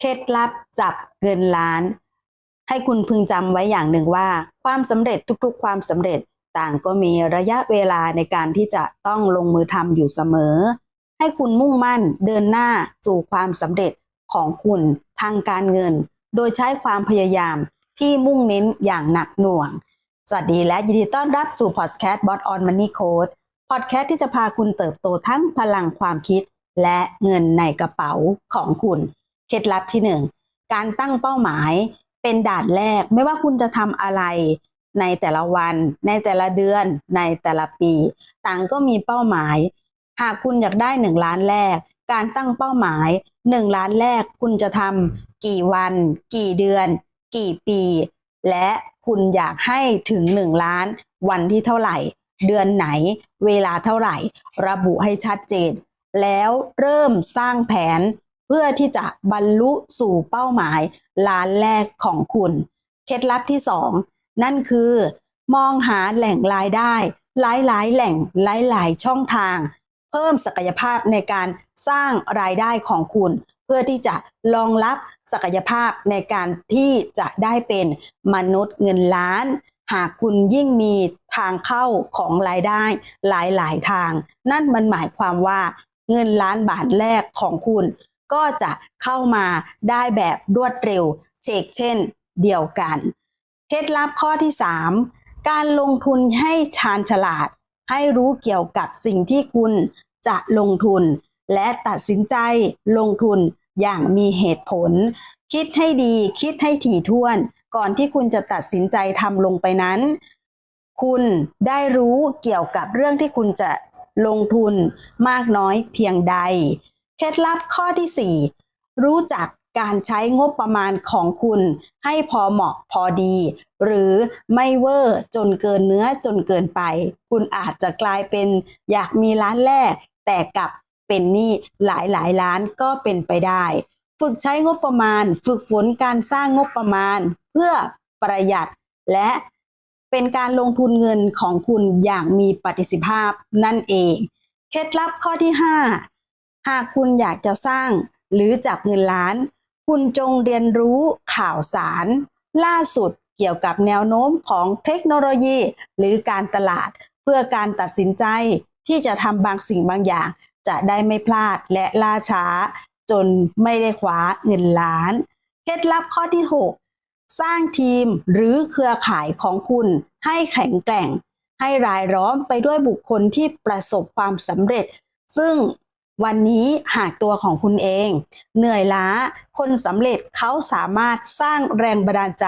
เคล็ดลับจับเงินล้าน ให้คุณพึงจำไว้อย่างหนึ่งว่า ความสำเร็จทุกๆ ความสำเร็จต่างก็มีระยะเวลาในการที่จะต้องลงมือทำอยู่เสมอ ให้คุณมุ่งมั่นเดินหน้าสู่ความสำเร็จของคุณทางการเงิน โดยใช้ความพยายามที่มุ่งเน้นอย่างหนักหน่วง สวัสดีและยินดีต้อนรับสู่พอดแคสต์ Bot on Money Code พอดแคสต์ที่จะพาคุณเติบโตทั้งพลังความคิด และเงินในกระเป๋าของคุณ เคล็ดลับที่หนึ่งการตั้งเป้าหมายเป็นด่านแรก ไม่ว่าคุณจะทำอะไรในแต่ละวัน ในแต่ละเดือนในแต่ละปี ต่างก็มีเป้าหมาย หากคุณอยากได้หนึ่งล้านแรก การตั้งเป้าหมายหนึ่งล้านแรกคุณจะทำกี่วัน กี่เดือน กี่ปี และคุณอยากให้ถึงหนึ่งล้าน วันที่เท่าไหร่ เดือนไหน เวลาเท่าไหร่ ระบุให้ชัดเจน แล้วเริ่มสร้างแผน พื่อที่จะบรรลุสู่เป้าหมายล้านแรกของคุณ เคล็ดลับที่สองนั่นคือ มองหาแหล่งรายได้ หลายๆ แหล่งหลายๆ ช่องทาง เพิ่มศักยภาพในการสร้างรายได้ของคุณ เพื่อที่จะรองรับศักยภาพในการที่จะได้เป็นมนุษย์เงินล้าน หากคุณยิ่งมีทางเข้าของรายได้หลายๆ ทาง นั่นมันหมายความว่าเงินล้านบาทแรกของคุณ ก็จะเข้ามาได้แบบรวดเร็วเชกเช่นเดียวกัน เคล็ดลับข้อที่ 3 การลงทุนให้ชาญฉลาด ให้รู้เกี่ยวกับสิ่งที่คุณจะลงทุน และตัดสินใจลงทุนอย่างมีเหตุผล คิดให้ดีคิดให้ถี่ถ้วน ก่อนที่คุณจะตัดสินใจทำลงไปนั้น คุณได้รู้เกี่ยวกับเรื่องที่คุณจะลงทุนมากน้อยเพียงใด เคล็ดลับข้อที่ 4 รู้จักการใช้งบประมาณของคุณให้พอเหมาะพอดี หรือไม่เวอร์จนเกินเนื้อจนเกินไป คุณอาจจะกลายเป็นอยากมีร้านแรก แต่กลับเป็นหนี้หลายหลายล้านก็เป็นไปได้ ฝึกใช้งบประมาณ ฝึกฝนการสร้างงบประมาณ เพื่อประหยัดและเป็นการลงทุนเงินของคุณอย่างมีประสิทธิภาพนั่นเอง เคล็ดลับข้อที่ 5 หากคุณอยากจะสร้างหรือจับเงินล้าน คุณจงเรียนรู้ข่าวสาร ล่าสุดเกี่ยวกับแนวโน้มของเทคโนโลยี หรือการตลาด เพื่อการตัดสินใจที่จะทำบางสิ่งบางอย่าง จะได้ไม่พลาดและล่าช้า จนไม่ได้คว้าเงินล้าน เคล็ดลับข้อที่ 6 สร้างทีมหรือเครือข่ายของคุณให้แข็งแกร่ง ให้รายล้อมไปด้วยบุคคลที่ประสบความสำเร็จ ซึ่ง วันนี้หากตัวของคุณเอง เหนื่อยล้า คนสำเร็จเขาสามารถสร้างแรงบันดาลใจ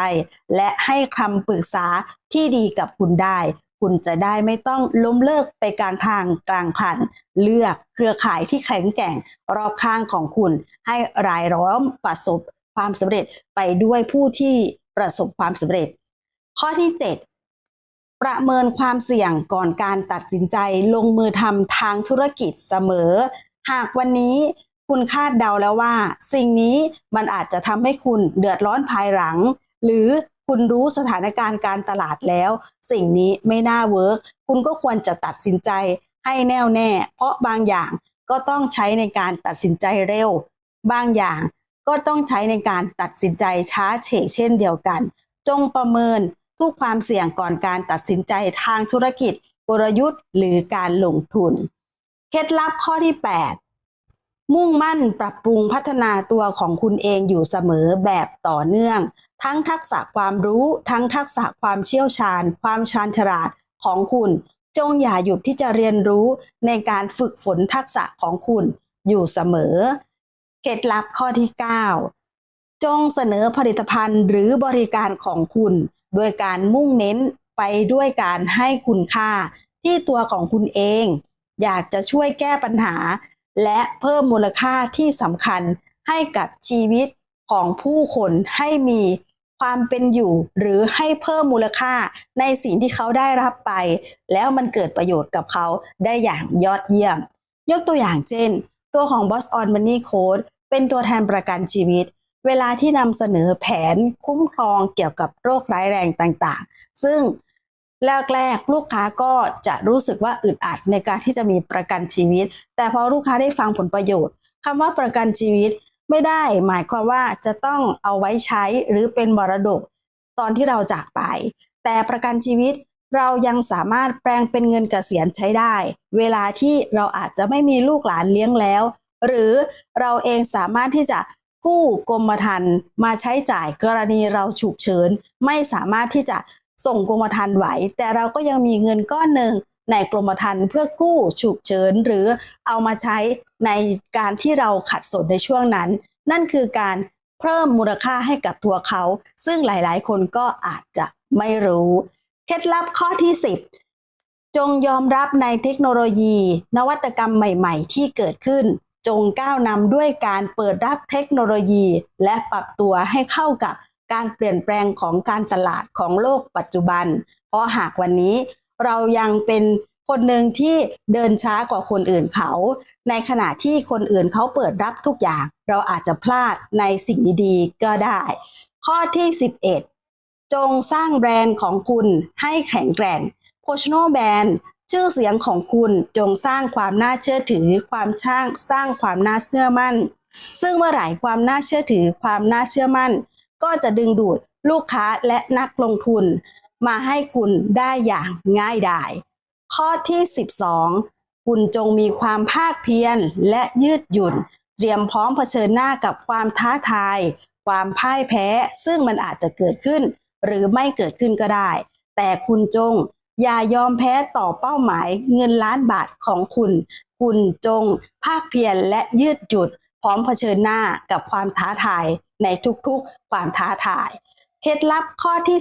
และให้คำปรึกษาที่ดีกับคุณได้ คุณจะได้ไม่ต้องล้มเลิกไปกลางทางกลางคัน เลือกเครือข่ายที่แข็งแกร่งรอบข้างของคุณ ให้รายล้อมประสบความสำเร็จไปด้วยผู้ที่ประสบความสำเร็จ ข้อที่ 7ประเมินความเสี่ยงก่อนการตัดสินใจลงมือทำทางธุรกิจเสมอ หากวันนี้คุณคาดเดาแล้วว่า สิ่งนี้มันอาจจะทำให้คุณเดือดร้อนภายหลัง หรือคุณรู้สถานการณ์การตลาดแล้ว สิ่งนี้ไม่น่าเวิร์กคุณก็ควรจะตัดสินใจให้แน่วแน่ เพราะบางอย่างก็ต้องใช้ในการตัดสินใจเร็ว บางอย่างก็ต้องใช้ในการตัดสินใจช้าเฉกเช่นเดียวกัน จงประเมินทุกความเสี่ยงก่อนการตัดสินใจทางธุรกิจกลยุทธ์ หรือการลงทุน เคล็ดลับข้อที่ 8 มุ่งมั่นปรับปรุงพัฒนาตัวของคุณเองอยู่เสมอแบบต่อเนื่อง ทั้งทักษะความรู้ ทั้งทักษะความเชี่ยวชาญ ความชาญฉลาดของคุณ จงอย่าหยุดที่จะเรียนรู้ในการฝึกฝนทักษะของคุณอยู่เสมอ เคล็ดลับข้อที่ 9 จงเสนอผลิตภัณฑ์หรือบริการของคุณ โดยการมุ่งเน้นไปด้วยการให้คุณค่าที่ตัวของคุณเอง อยากจะช่วยแก้ปัญหา และเพิ่มมูลค่าที่สำคัญให้กับชีวิตของผู้คนให้มีความเป็นอยู่หรือให้เพิ่มมูลค่าในสิ่งที่เขาได้รับไป แล้วมันเกิดประโยชน์กับเขาได้อย่างยอดเยี่ยม ยกตัวอย่างเช่น ตัวของ Boss on Money Code เป็นตัวแทนประกันชีวิต เวลาที่นำเสนอแผนคุ้มครองเกี่ยวกับโรคร้ายแรงต่างๆ ซึ่ง แรกๆลูกค้าก็จะรู้สึกว่าอึดอัดในการที่จะมีประกันชีวิต แต่พอลูกค้าได้ฟังผลประโยชน์คำว่าประกันชีวิตไม่ได้หมายความว่าจะต้องเอาไว้ใช้หรือเป็นมรดกตอนที่เราจากไป แต่ประกันชีวิตเรายังสามารถแปลงเป็นเงินเกษียณใช้ได้ เวลาที่เราอาจจะไม่มีลูกหลานเลี้ยงแล้ว หรือเราเองสามารถที่จะกู้กรมธรรม์มาใช้จ่ายกรณีเราฉุกเฉิน ไม่สามารถที่จะ ส่งกรมธรรม์ไหว แต่เราก็ยังมีเงินก้อนหนึ่งในกรมธรรม์เพื่อกู้ฉุกเฉินหรือเอามาใช้ในการที่เราขัดสนในช่วงนั้น นั่นคือการเพิ่มมูลค่าให้กับตัวเขา ซึ่งหลายๆ คนก็อาจจะไม่รู้ เคล็ดลับข้อที่ 10 จงยอมรับในเทคโนโลยี นวัตกรรมใหม่ ๆ ที่เกิดขึ้น จงก้าวนำด้วยการเปิดรับเทคโนโลยี และปรับตัวให้เข้ากับ การเปลี่ยนแปลงของการตลาดของโลกปัจจุบัน เพราะหากวันนี้เรายังเป็นคนหนึ่งที่เดินช้ากว่าคนอื่นเขา ในขณะที่คนอื่นเขาเปิดรับทุกอย่าง เราอาจจะพลาดในสิ่งดีๆ ก็ได้ ข้อที่ 11 จงสร้างแบรนด์ของคุณให้แข็งแกร่ง Personal Brand ชื่อเสียงของคุณจงสร้างความน่าเชื่อถือ ความช่างสร้างความน่าเชื่อมั่น ซึ่งเมื่อไหร่ความน่าเชื่อถือ ความน่าเชื่อมั่น ก็จะดึงดูดลูกค้าและนักลงทุน มาให้คุณได้อย่างง่ายดาย ข้อที่ 12 คุณจงมีความภาคเพียรและยืดหยุ่น เตรียมพร้อมเผชิญหน้ากับความท้าทาย ความพ่ายแพ้ ซึ่งมันอาจจะเกิดขึ้น หรือไม่เกิดขึ้นก็ได้ แต่คุณจงอย่ายอมแพ้ต่อเป้าหมายเงินล้านบาทของคุณ คุณจงภาคเพียรและยืดหยุ่นพร้อมเผชิญหน้ากับความท้าทาย ในทุกๆความท้าทาย เคล็ดลับข้อที่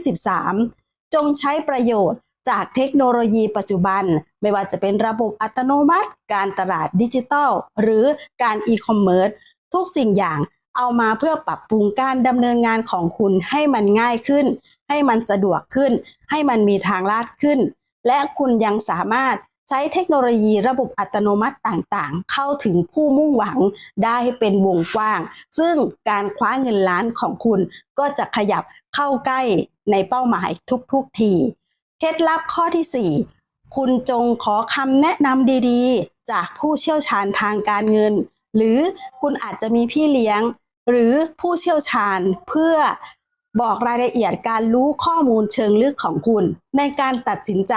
13 จงใช้ประโยชน์จากเทคโนโลยีปัจจุบัน ไม่ว่าจะเป็นระบบอัตโนมัติ การตลาดดิจิทัล หรือการอีคอมเมิร์ซทุกสิ่งอย่างเอามาเพื่อปรับปรุงการดำเนินงานของคุณให้มันง่ายขึ้น ให้มันสะดวกขึ้น ให้มันมีทางลาดขึ้น และคุณยังสามารถ ใช้เทคโนโลยีระบบอัตโนมัติต่างๆ เข้าถึงผู้มุ่งหวังได้เป็นวงกว้าง ซึ่งการคว้าเงินล้านของคุณก็จะขยับเข้าใกล้ในเป้าหมายทุกๆที เคล็ดลับข้อที่ 4 คุณจงขอคำแนะนำดีๆ จากผู้เชี่ยวชาญทางการเงิน หรือคุณอาจจะมีพี่เลี้ยง หรือผู้เชี่ยวชาญเพื่อ บอกรายละเอียดการรู้ข้อมูลเชิงลึกของคุณ ในการตัดสินใจ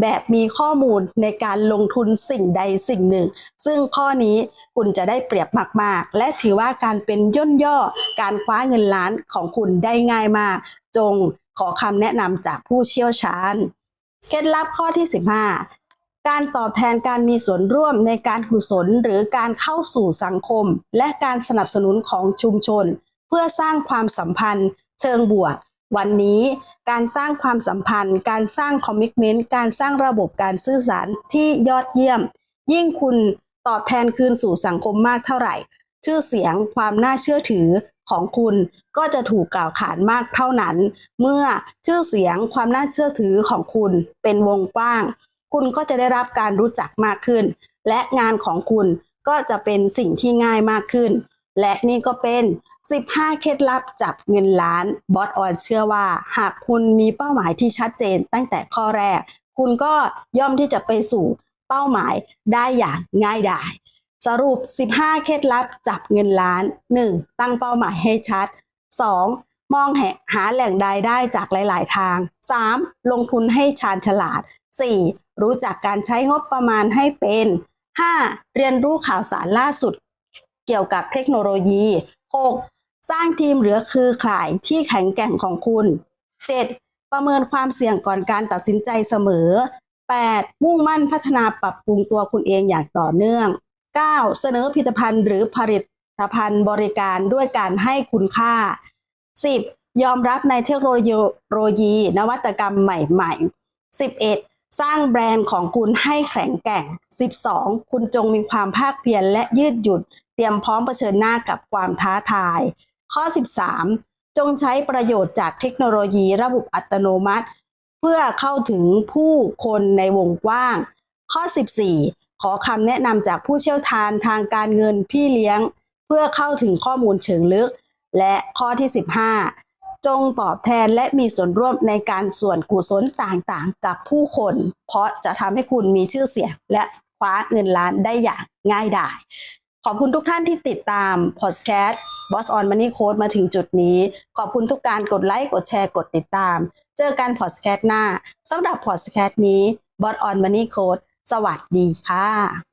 แบบมีข้อมูลในการลงทุนสิ่งใดสิ่งหนึ่ง ซึ่งข้อนี้คุณจะได้เปรียบมาก ๆ และถือว่าการเป็นย่นย่อการคว้าเงินล้านของคุณได้ง่ายมาก จงขอคำแนะนำจากผู้เชี่ยวชาญ เคล็ดลับข้อที่ 15 การตอบแทนการมีส่วนร่วมในการกุศลหรือการเข้าสู่สังคม และการสนับสนุนของชุมชน เพื่อสร้างความสัมพันธ์ เชิงบวก วันนี้การสร้างความสัมพันธ์ การสร้างคอมมิชเมนต์การสร้างระบบการสื่อสารที่ยอดเยี่ยม ยิ่งคุณตอบแทนคืนสู่สังคมมากเท่าไหร่ ชื่อเสียงความน่าเชื่อถือของคุณก็จะถูกกล่าวขานมากเท่านั้น เมื่อชื่อเสียงความน่าเชื่อถือของคุณเป็นวงกว้าง คุณก็จะได้รับการรู้จักมากขึ้น และงานของคุณก็จะเป็นสิ่งที่ง่ายมากขึ้น และนี่ก็เป็น 15 เคล็ดลับจับเงินล้านบอสออนเชื่อว่า หากคุณมีเป้าหมายที่ชัดเจนตั้งแต่ข้อแรก คุณก็ย่อมที่จะไปสู่เป้าหมายได้อย่างง่ายดายสรุป 15 เคล็ดลับจับเงินล้าน 1. ตั้งเป้าหมายให้ชัด 2. มองหาแหล่งรายได้จากหลาย ๆ ทาง 3. ลงทุนให้ชาญฉลาด 4. รู้จักการใช้งบประมาณให้เป็น 5. เรียนรู้ข่าวสารล่าสุด เกี่ยวกับเทคโนโลยี 6. สร้างทีมหรือคือข่ายที่แข็งแกร่งของคุณ 7. ประเมินความเสี่ยงก่อนการตัดสินใจเสมอ 8. มุ่งมั่นพัฒนาปรับปรุงตัวคุณเองอย่างต่อเนื่อง 9. เสนอผลิตภัณฑ์หรือผลิตภัณฑ์บริการด้วยการให้คุณค่า 10. ยอมรับในเทคโนโลยี นวัตกรรมใหม่ๆ 11. สร้างแบรนด์ของคุณให้แข็งแกร่ง 12. คุณจงมีความภาคเพียรและยืดหยุ่น รียมพร้อมเผชิญหน้ากับความท้าทาย ข้อ 13 จงใช้ประโยชน์จากเทคโนโลยีระบบอัตโนมัติ เพื่อเข้าถึงผู้คนในวงกว้าง ข้อ 14 ขอคำแนะนำจากผู้เชี่ยวชาญทางการเงินพี่เลี้ยง เพื่อเข้าถึงข้อมูลเชิงลึก และข้อที่ 15 จงตอบแทนและมีส่วนร่วมในการส่วนกุศลต่างๆ กับผู้คน เพราะจะทำให้คุณมีชื่อเสียงและคว้าเงินล้านได้อย่างง่ายดาย ขอบคุณทุกท่านที่ติดตามพอดแคสต์ Boss on Money Code มาถึงจุดนี้ ขอบคุณทุกการกดไลค์ กดแชร์ กดติดตาม เจอกันพอดแคสต์หน้าสำหรับพอดแคสต์นี้ Boss on Money Code สวัสดีค่ะ